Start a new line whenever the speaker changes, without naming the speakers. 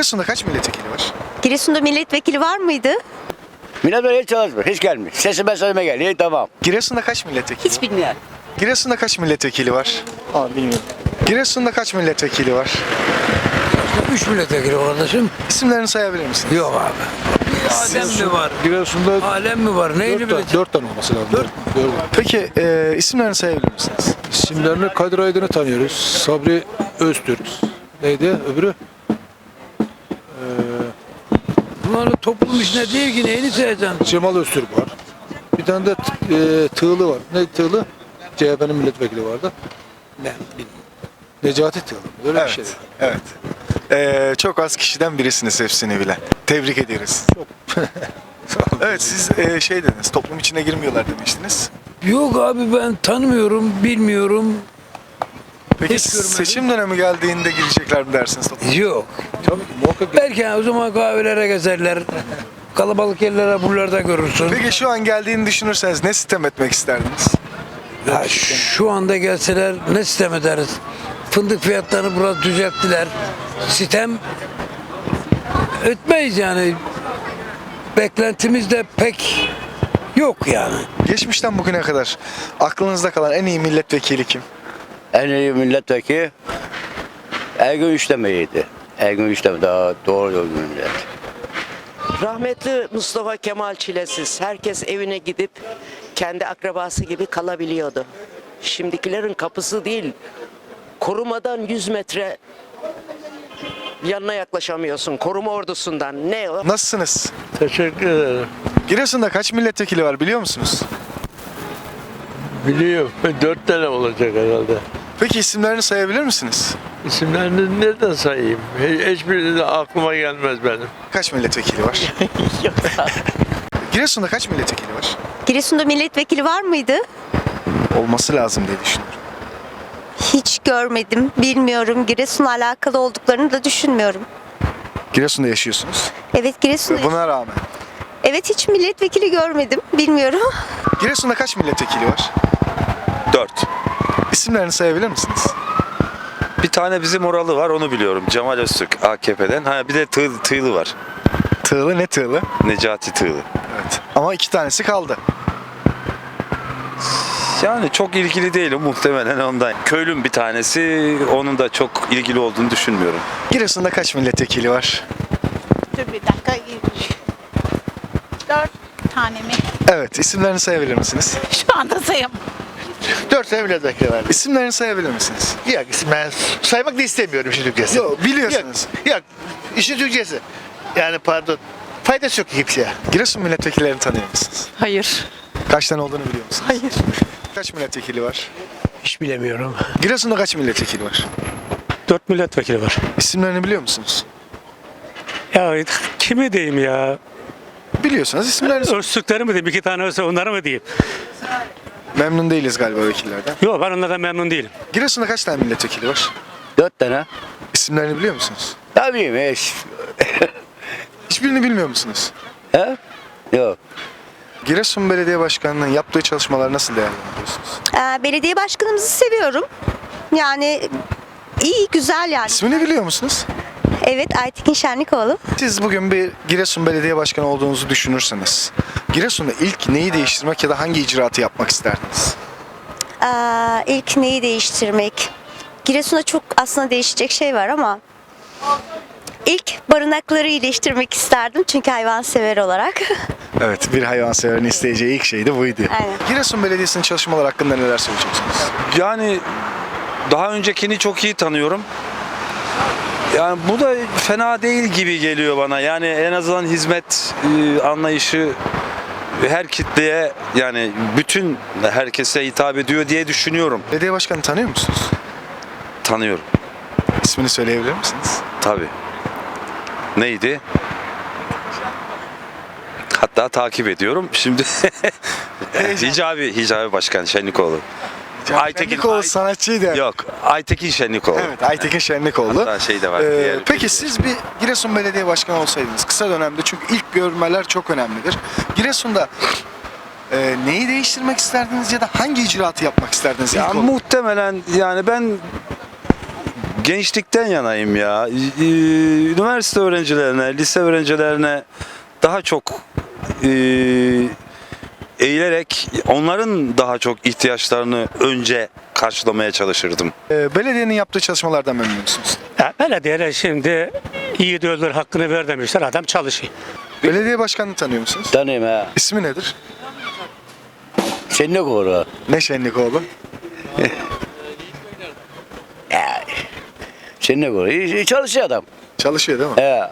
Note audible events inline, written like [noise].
Giresun'da kaç milletvekili var?
Giresun'da milletvekili var mıydı?
Millet böyle hiç çalışmıyor. Hiç gelmiyor. Sesime sesime geliyor. Tamam.
Giresun'da kaç milletvekili?
Hiç bilmiyorum.
Giresun'da kaç milletvekili var? Aa bilmiyorum. Giresun'da kaç milletvekili var?
Üç milletvekili kardeşim.
İsimlerini sayabilir misiniz?
Yok abi. Alem mi var?
Giresun'da
Alem mi var? Neyini
4 tane,
bileceğim?
4 tane olması lazım. 4.
Peki e, isimlerini sayabilir misiniz?
İsimlerini Kadir Aydın'ı tanıyoruz. Sabri Öztürk. Neydi öbürü?
Bunların toplum içine değil ki neyini sayacaksın?
Cemal Öztürk var. Bir tane de e, Tığlı var. Ne Tığlı? CHP'nin milletvekili vardı.
Ben bilmiyorum.
Necati Tığlı. Öyle bir
Evet.
şey.
Evet. E, çok az kişiden birisiniz hepsini bilen. Tebrik ederiz. [laughs] evet siz e, şey dediniz toplum içine girmiyorlar demiştiniz.
Yok abi ben tanımıyorum, bilmiyorum.
Peki
Hiç görmedim.
seçim dönemi geldiğinde girecekler mi dersiniz toplum?
Yok.
Tabii ki muhakkak
Belki o zaman kahvelere gezerler. Kalabalık yerlere buralarda görürsün.
Peki şu an geldiğini düşünürseniz ne sistem etmek isterdiniz?
Ya şu anda gelseler ne sistem ederiz? Fındık fiyatlarını biraz düzelttiler. Sistem etmeyiz yani. Beklentimiz de pek yok yani.
Geçmişten bugüne kadar aklınızda kalan en iyi milletvekili kim?
En iyi milletvekili Ergün Üçleme'ydi. Ergün Üçleme daha doğru yol millet.
Rahmetli Mustafa Kemal Çilesiz. Herkes evine gidip kendi akrabası gibi kalabiliyordu. Şimdikilerin kapısı değil. Korumadan 100 metre yanına yaklaşamıyorsun. Koruma ordusundan. Ne o?
Nasılsınız?
Teşekkür ederim.
Giresun'da kaç milletvekili var biliyor musunuz?
Biliyorum. Dört tane olacak herhalde.
Peki isimlerini sayabilir misiniz?
İsimlerini nereden sayayım? Hiçbiri de aklıma gelmez benim.
Kaç milletvekili var? [laughs] Giresun'da kaç milletvekili var?
Giresun'da milletvekili var mıydı?
Olması lazım diye düşünüyorum.
Hiç görmedim, bilmiyorum. Giresun'la alakalı olduklarını da düşünmüyorum.
Giresun'da yaşıyorsunuz.
Evet Giresun'da.
Ve buna rağmen.
Evet hiç milletvekili görmedim, bilmiyorum.
Giresun'da kaç milletvekili var?
4.
İsimlerini sayabilir misiniz?
Bir tane bizim oralı var onu biliyorum. Cemal Öztürk AKP'den. Ha bir de Tığ, Tığlı var.
Tığlı ne tığlı?
Necati Tığlı.
Evet. Ama iki tanesi kaldı.
Yani çok ilgili değilim muhtemelen ondan. Köylüm bir tanesi onun da çok ilgili olduğunu düşünmüyorum.
Giresun'da kaç milletvekili var?
Dur bir dakika. Dört tane mi?
Evet. isimlerini sayabilir misiniz?
Şu anda sayamam.
Dört tane milletvekili var.
İsimlerini sayabilir misiniz?
Yok ben saymak da istemiyorum işin Türkçesi.
Yok biliyorsunuz.
Yok, yok işin Türkçesi. Yani pardon. Faydası yok ki kimseye.
Giresun milletvekillerini tanıyor musunuz?
Hayır.
Kaç tane olduğunu biliyor musunuz?
Hayır.
Kaç milletvekili var?
Hiç bilemiyorum.
Giresun'da kaç milletvekili var?
Dört milletvekili var.
İsimlerini biliyor musunuz?
Ya kimi diyeyim ya?
Biliyorsanız isimlerini.
Öztürkleri mi diyeyim? İki tane olsa onları mı diyeyim?
Memnun değiliz galiba vekillerden.
Yok ben onlardan memnun değilim.
Giresun'da kaç tane milletvekili var?
Dört tane.
İsimlerini biliyor musunuz?
Tabii hiç. [laughs]
Hiçbirini bilmiyor musunuz?
He? Yok.
Giresun Belediye Başkanı'nın yaptığı çalışmaları nasıl değerlendiriyorsunuz?
Ee, belediye başkanımızı seviyorum. Yani iyi, güzel yani.
İsmini biliyor musunuz?
Evet Aytekin Şenlikoğlu.
Siz bugün bir Giresun Belediye Başkanı olduğunuzu düşünürseniz Giresun'da ilk neyi değiştirmek ya da hangi icraatı yapmak isterdiniz?
Ee, ilk neyi değiştirmek? Giresun'da çok aslında değişecek şey var ama ilk barınakları iyileştirmek isterdim çünkü hayvansever olarak. [laughs]
Evet, bir hayvanseverin isteyeceği ilk şey de buydu.
Aynen.
Giresun Belediyesi'nin çalışmaları hakkında neler söyleyeceksiniz?
Yani daha öncekini çok iyi tanıyorum. Yani bu da fena değil gibi geliyor bana. Yani en azından hizmet e, anlayışı her kitleye yani bütün herkese hitap ediyor diye düşünüyorum.
Belediye Başkanı tanıyor musunuz?
Tanıyorum.
İsmini söyleyebilir misiniz?
Tabii. Neydi? Hatta takip ediyorum. Şimdi [laughs] Hicabi, Hicabi Başkan Şenlikoğlu. Aytekin-
Şenlikoğlu
Ay-
sanatçıydı.
Yok, Aytekin Şenlikoğlu.
Evet, Aytekin Şenlikoğlu.
Hatta şey de var.
Ee,
diğer-
peki siz bir Giresun Belediye Başkanı olsaydınız kısa dönemde çünkü ilk görmeler çok önemlidir. Giresun'da e, neyi değiştirmek isterdiniz ya da hangi icraatı yapmak isterdiniz
Ya
ilk olarak?
muhtemelen yani ben gençlikten yanayım ya. Ee, Üniversite öğrencilerine, lise öğrencilerine daha çok ee, eğilerek onların daha çok ihtiyaçlarını önce karşılamaya çalışırdım.
Ee, belediyenin yaptığı çalışmalardan memnun musunuz?
Ya belediyeler şimdi iyi de öldür hakkını ver demişler adam çalışıyor.
Belediye başkanını tanıyor musunuz?
Tanıyım ha.
İsmi nedir?
Senin ne
Şenlikoğlu?
Koru? İyi- iyi Çalışıyor adam.
Çalışıyor değil mi?
He.